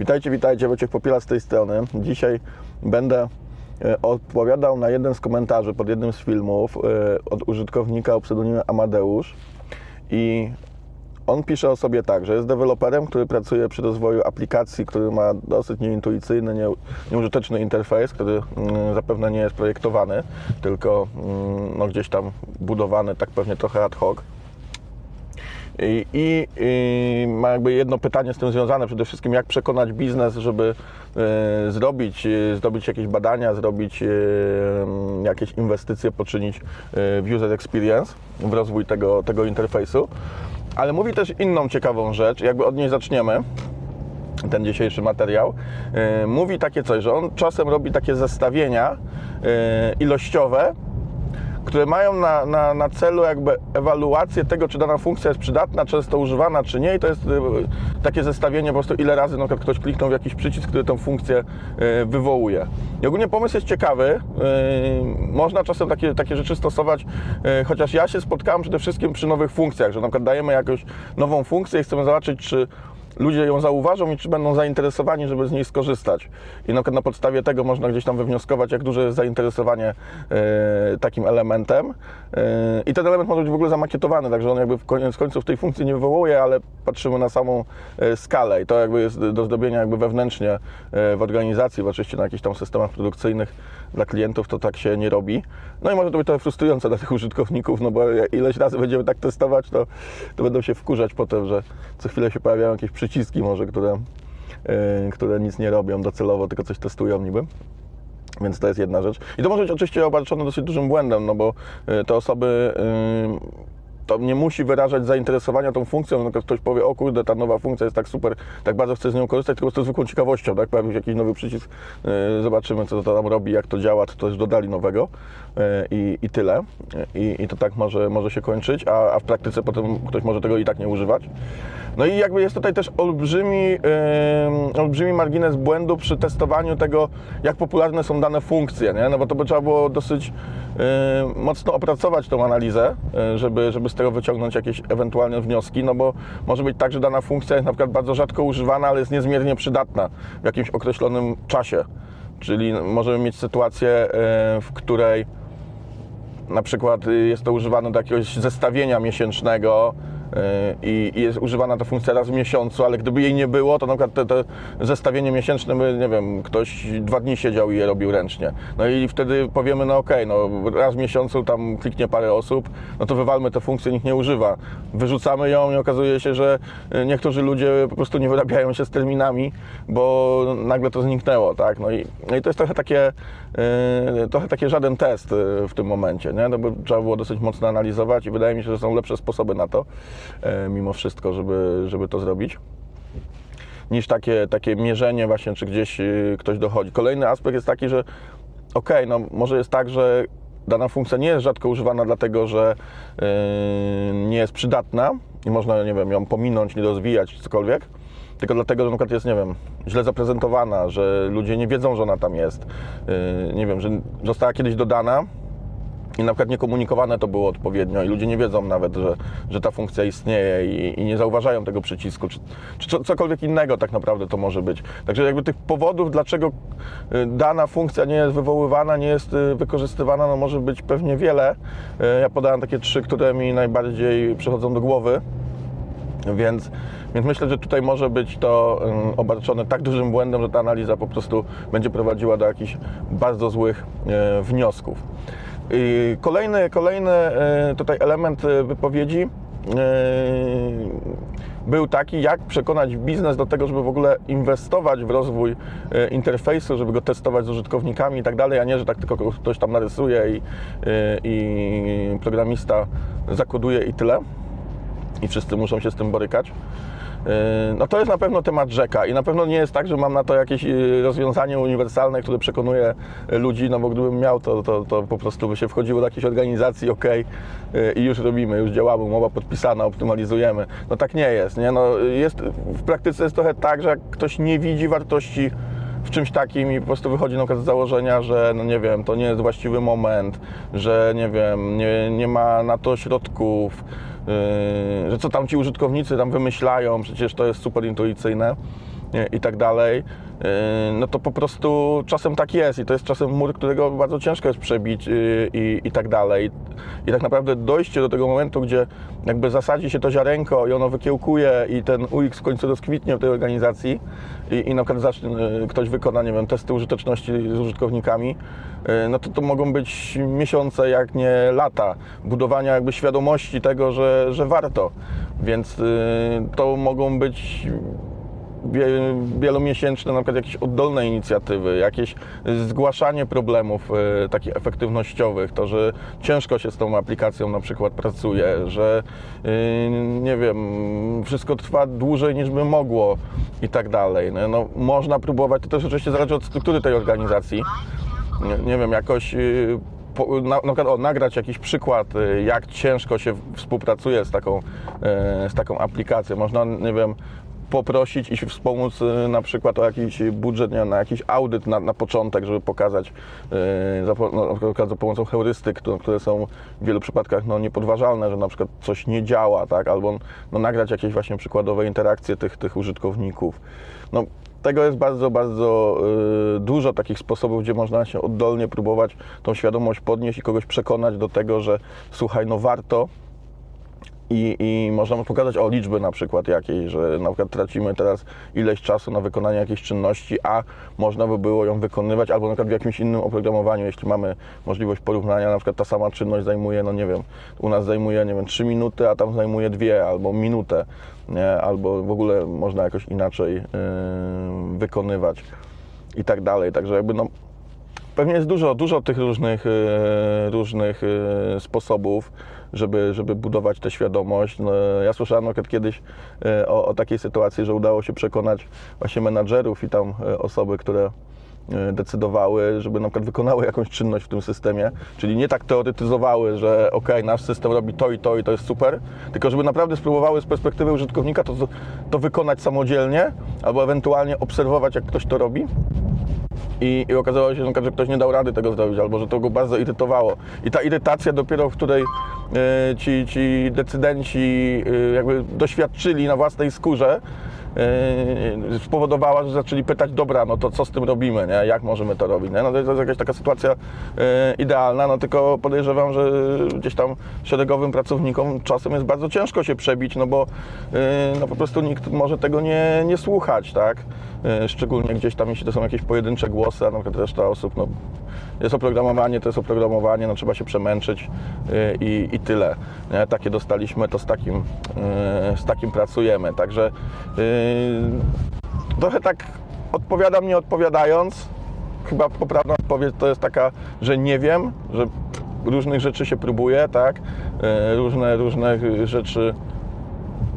Witajcie, witajcie, Wojciech Popiela z tej strony. Dzisiaj będę e, odpowiadał na jeden z komentarzy pod jednym z filmów e, od użytkownika o pseudonimie Amadeusz i on pisze o sobie tak, że jest deweloperem, który pracuje przy rozwoju aplikacji, który ma dosyć nieintuicyjny, nie, nieużyteczny interfejs, który mm, zapewne nie jest projektowany, tylko mm, no, gdzieś tam budowany tak pewnie trochę ad hoc. I, i, I ma jakby jedno pytanie z tym związane, przede wszystkim jak przekonać biznes, żeby e, zrobić, e, zrobić jakieś badania, zrobić e, jakieś inwestycje, poczynić w user experience, w rozwój tego, tego interfejsu. Ale mówi też inną ciekawą rzecz, jakby od niej zaczniemy ten dzisiejszy materiał, mówi takie coś, że on czasem robi takie zestawienia ilościowe, które mają na, na, na celu jakby ewaluację tego, czy dana funkcja jest przydatna, często używana, czy nie. I to jest y, takie zestawienie po prostu, ile razy na ktoś kliknął w jakiś przycisk, który tę funkcję y, wywołuje. I ogólnie pomysł jest ciekawy. y, Można czasem takie, takie rzeczy stosować, chociaż ja się spotkałem przede wszystkim przy nowych funkcjach, że na przykład dajemy jakąś nową funkcję i chcemy zobaczyć, czy ludzie ją zauważą i czy będą zainteresowani, żeby z niej skorzystać. I na na podstawie tego można gdzieś tam wywnioskować, jak duże jest zainteresowanie e, takim elementem. E, I ten element może być w ogóle zamakietowany, także on jakby w koniec końców tej funkcji nie wywołuje, ale patrzymy na samą e, skalę i to jakby jest do zrobienia jakby wewnętrznie w organizacji, bo oczywiście na jakichś tam systemach produkcyjnych dla klientów to tak się nie robi. No i może to być trochę frustrujące dla tych użytkowników, no bo ileś razy będziemy tak testować, to, to będą się wkurzać potem, że co chwilę się pojawiają jakieś przyciski może, które, yy, które nic nie robią docelowo, tylko coś testują niby. Więc to jest jedna rzecz. I to może być oczywiście obarczone dosyć dużym błędem, no bo y, te osoby y, to nie musi wyrażać zainteresowania tą funkcją. No, ktoś powie, o kurde, ta nowa funkcja jest tak super, tak bardzo chcę z nią korzystać, tylko z tą zwykłą ciekawością, tak? Pojawił się jakiś nowy przycisk, y, zobaczymy, co to tam robi, jak to działa, czy coś dodali nowego y, i, i tyle. I, I to tak może, może się kończyć, a, a w praktyce potem ktoś może tego i tak nie używać. No i jakby jest tutaj też olbrzymi, yy, olbrzymi margines błędu przy testowaniu tego, jak popularne są dane funkcje, nie? No bo to by trzeba było dosyć mocno opracować tą analizę, żeby, żeby z tego wyciągnąć jakieś ewentualne wnioski, no bo może być tak, że dana funkcja jest na przykład bardzo rzadko używana, ale jest niezmiernie przydatna w jakimś określonym czasie. Czyli możemy mieć sytuację, yy, w której na przykład y, jest to używane do jakiegoś zestawienia miesięcznego i jest używana ta funkcja raz w miesiącu, ale gdyby jej nie było, to na przykład te, te zestawienie miesięczne by, nie wiem, ktoś dwa dni siedział i je robił ręcznie. No i wtedy powiemy, no okej, no raz w miesiącu tam kliknie parę osób, no to wywalmy tę funkcję, nikt nie używa. Wyrzucamy ją i okazuje się, że y, niektórzy ludzie po prostu nie wyrabiają się z terminami, bo nagle to zniknęło, tak? No i, no i to jest trochę takie, y, trochę takie żaden test y, w tym momencie, nie? No bo trzeba było dosyć mocno analizować i wydaje mi się, że są lepsze sposoby na to, mimo wszystko, żeby, żeby to zrobić niż takie, takie mierzenie właśnie, czy gdzieś y, ktoś dochodzi. Kolejny aspekt jest taki, że okej, no może jest tak, że dana funkcja nie jest rzadko używana dlatego, że yy, nie jest przydatna i można, nie wiem, ją pominąć, nie rozwijać, cokolwiek, tylko dlatego, że na przykład jest, nie wiem, źle zaprezentowana, że ludzie nie wiedzą, że ona tam jest, yy, nie wiem, że została kiedyś dodana, i na przykład niekomunikowane to było odpowiednio i ludzie nie wiedzą nawet, że, że ta funkcja istnieje i, i nie zauważają tego przycisku, czy, czy co- cokolwiek innego tak naprawdę to może być. Także jakby tych powodów, dlaczego y, dana funkcja nie jest wywoływana, nie jest y, wykorzystywana, no może być pewnie wiele. Y, Ja podałem takie trzy, które mi najbardziej przychodzą do głowy. Więc, więc myślę, że tutaj może być to obarczone tak dużym błędem, że ta analiza po prostu będzie prowadziła do jakichś bardzo złych wniosków. Kolejny, kolejny e, tutaj element e, wypowiedzi e, był taki, jak przekonać biznes do tego, żeby w ogóle inwestować w rozwój interfejsu, żeby go testować z użytkownikami i tak dalej, a nie, że tak tylko ktoś tam narysuje i, i programista zakoduje i tyle i wszyscy muszą się z tym borykać. Yy, No to jest na pewno temat rzeka i na pewno nie jest tak, że mam na to jakieś yy, rozwiązanie uniwersalne, które przekonuje yy, ludzi, no bo gdybym miał, to, to, to po prostu by się wchodziło do jakiejś organizacji, ok, i już robimy, już działamy, umowa podpisana, optymalizujemy. No tak nie jest, nie? No, jest, w praktyce jest trochę tak, że jak ktoś nie widzi wartości w czymś takim i po prostu wychodzi na z założenia, że no nie wiem, to nie jest właściwy moment, że nie wiem, nie, nie ma na to środków, że co tam ci użytkownicy tam wymyślają, przecież to jest super intuicyjne. I tak dalej, e, no to po prostu czasem tak jest i to jest czasem mur, którego bardzo ciężko jest przebić e, i, i tak dalej. I tak naprawdę dojście do tego momentu, gdzie jakby zasadzi się to ziarenko i ono wykiełkuje i ten UX w końcu rozkwitnie w tej organizacji i, i na przykład zacznie, e, ktoś wykona, nie wiem, testy użyteczności z użytkownikami, no to to mogą być miesiące, jak nie lata budowania jakby świadomości tego, że, że warto. Więc y, to mogą być wielomiesięczne na przykład jakieś oddolne inicjatywy, jakieś zgłaszanie problemów e, takich efektywnościowych, to, że ciężko się z tą aplikacją na przykład pracuje, że y, nie wiem, wszystko trwa dłużej niż by mogło i tak dalej. No, można próbować, to też oczywiście zależy od struktury tej organizacji, nie, nie wiem, jakoś y, po, na, na przykład o, nagrać jakiś przykład, jak ciężko się współpracuje z taką, e, z taką aplikacją. Można, nie wiem, poprosić i wspomóc y, na przykład o jakiś budżet, nie na jakiś audyt na, na początek, żeby pokazać y, za, no, za pomocą heurystyk, które, które są w wielu przypadkach no, niepodważalne, że na przykład coś nie działa, tak, albo no, nagrać jakieś właśnie przykładowe interakcje tych, tych użytkowników. No, tego jest bardzo, bardzo y, dużo takich sposobów, gdzie można się oddolnie próbować tą świadomość podnieść i kogoś przekonać do tego, że słuchaj, no warto, i, I można pokazać o liczby na przykład jakiejś, że na przykład tracimy teraz ileś czasu na wykonanie jakiejś czynności, a można by było ją wykonywać albo na przykład w jakimś innym oprogramowaniu, jeśli mamy możliwość porównania, na przykład ta sama czynność zajmuje, no nie wiem, u nas zajmuje, nie wiem, 3 minuty, a tam zajmuje 2 albo minutę, nie? albo w ogóle można jakoś inaczej yy, wykonywać i tak dalej. Także jakby no, Pewnie jest dużo, dużo tych różnych, e, różnych e, sposobów, żeby, żeby budować tę świadomość. No, ja słyszałem na przykład kiedyś e, o, o takiej sytuacji, że udało się przekonać właśnie menadżerów i tam e, osoby, które e, decydowały, żeby na przykład wykonały jakąś czynność w tym systemie, czyli nie tak teoretyzowały, że ok, nasz system robi to i to i to jest super, tylko żeby naprawdę spróbowały z perspektywy użytkownika to, to wykonać samodzielnie albo ewentualnie obserwować, jak ktoś to robi i, i okazało się, że ktoś nie dał rady tego zrobić, albo że to go bardzo irytowało. I ta irytacja dopiero, w której ci, ci decydenci e, jakby doświadczyli na własnej skórze, e, spowodowała, że zaczęli pytać, dobra, no to co z tym robimy, nie? jak możemy to robić. Nie? No to jest jakaś taka sytuacja e, idealna, no tylko podejrzewam, że gdzieś tam szeregowym pracownikom czasem jest bardzo ciężko się przebić, no bo e, no po prostu nikt może tego nie, nie słuchać, tak? E, Szczególnie gdzieś tam, jeśli to są jakieś pojedyncze głosy, a na przykład reszta osób, no jest oprogramowanie, to jest oprogramowanie, no trzeba się przemęczyć e, i, i tyle. Nie? Takie dostaliśmy, to z takim, e, z takim pracujemy. Także e, trochę tak odpowiadam nie odpowiadając. Chyba poprawna odpowiedź to jest taka, że nie wiem, że różnych rzeczy się próbuje, tak? E, Różne, różne rzeczy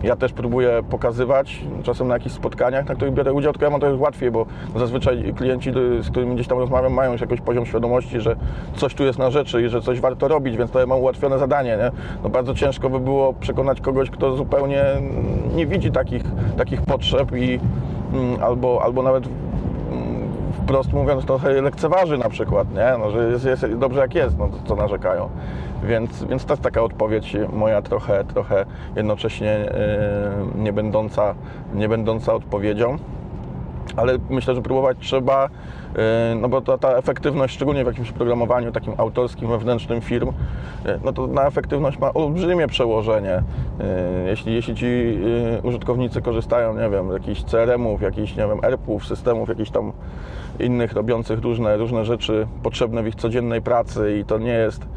ja też próbuję pokazywać, czasem na jakichś spotkaniach, na których biorę udział, tylko ja mam to już łatwiej, bo zazwyczaj klienci, z którymi gdzieś tam rozmawiam, mają już jakiś poziom świadomości, że coś tu jest na rzeczy i że coś warto robić, więc to ja mam ułatwione zadanie, nie? No bardzo ciężko by było przekonać kogoś, kto zupełnie nie widzi takich, takich potrzeb i mm, albo, albo nawet wprost mówiąc, trochę lekceważy na przykład, nie? No, że jest, jest dobrze jak jest, no co narzekają. Więc, więc to jest taka odpowiedź moja trochę, trochę jednocześnie e, nie, będąca, nie będąca odpowiedzią. Ale myślę, że próbować trzeba, e, no bo ta, ta efektywność, szczególnie w jakimś programowaniu takim autorskim, wewnętrznym firm, e, no to na efektywność ma olbrzymie przełożenie. Jeśli, jeśli ci użytkownicy korzystają, nie wiem, z jakichś CRM-ów, jakichś, nie wiem, ERP-ów, systemów, jakichś tam innych robiących różne, różne rzeczy potrzebne w ich codziennej pracy i to nie jest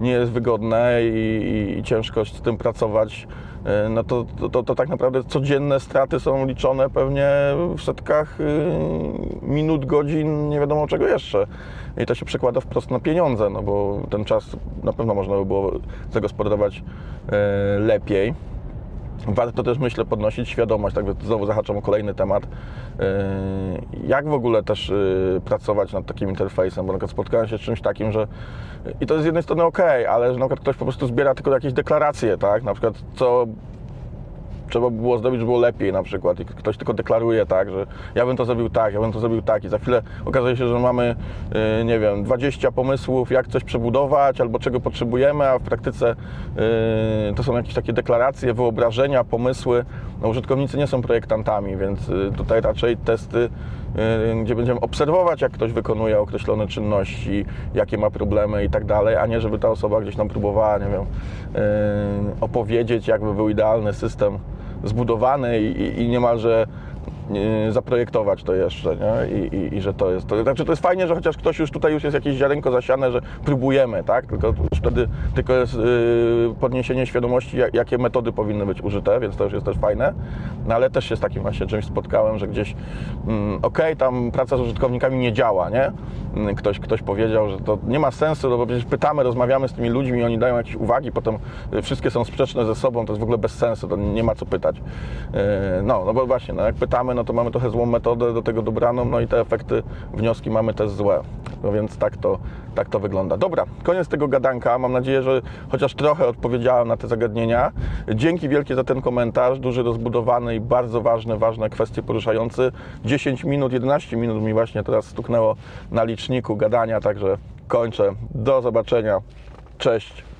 nie jest wygodne i, i, z tym pracować, e, no to, to, to, tak naprawdę codzienne straty są liczone pewnie w setkach y, minut, godzin, nie wiadomo czego jeszcze. I to się przekłada wprost na pieniądze, no bo ten czas na pewno można by było zagospodarować e, lepiej. Warto też, myślę, podnosić świadomość, tak znowu zahaczam o kolejny temat, yy, jak w ogóle też yy, pracować nad takim interfejsem, bo na przykład spotkałem się z czymś takim, że i to jest z jednej strony ok, ale że na przykład ktoś po prostu zbiera tylko jakieś deklaracje, tak, na przykład co trzeba by było zrobić, żeby było lepiej na przykład. I ktoś tylko deklaruje tak, że ja bym to zrobił tak, ja bym to zrobił tak. I za chwilę okazuje się, że mamy, yy, nie wiem, 20 pomysłów, jak coś przebudować albo czego potrzebujemy, a w praktyce yy, to są jakieś takie deklaracje, wyobrażenia, pomysły, no, użytkownicy nie są projektantami, więc y, tutaj raczej testy, y, gdzie będziemy obserwować, jak ktoś wykonuje określone czynności, jakie ma problemy i tak dalej, a nie żeby ta osoba gdzieś tam próbowała, nie wiem, y, opowiedzieć, jakby był idealny system zbudowany i, i- niemalże y, zaprojektować to jeszcze, nie? I, i, I że to jest. To, znaczy to jest fajnie, że chociaż ktoś już tutaj już jest jakieś ziarenko zasiane, że próbujemy, tak? Tylko wtedy tylko jest y, podniesienie świadomości, jak, jakie metody powinny być użyte, więc to już jest też fajne. No ale też się z takim właśnie czymś spotkałem, że gdzieś mm, okej, tam praca z użytkownikami nie działa, nie? Mm, Ktoś, ktoś powiedział, że to nie ma sensu, no bo przecież pytamy, rozmawiamy z tymi ludźmi, oni dają jakieś uwagi, potem y, wszystkie są sprzeczne ze sobą, to jest w ogóle bez sensu, to nie ma co pytać. No, no bo właśnie, no jak pytamy, no to mamy trochę złą metodę do tego dobraną, no i te efekty, wnioski mamy też złe. No więc tak to, tak to wygląda. Dobra, koniec tego gadanka. Mam nadzieję, że chociaż trochę odpowiedziałem na te zagadnienia. Dzięki wielkie za ten komentarz, duży, rozbudowany i bardzo ważny, ważne kwestie poruszający. 10 minut, 11 minut mi właśnie teraz stuknęło na liczniku gadania, także kończę. Do zobaczenia. Cześć.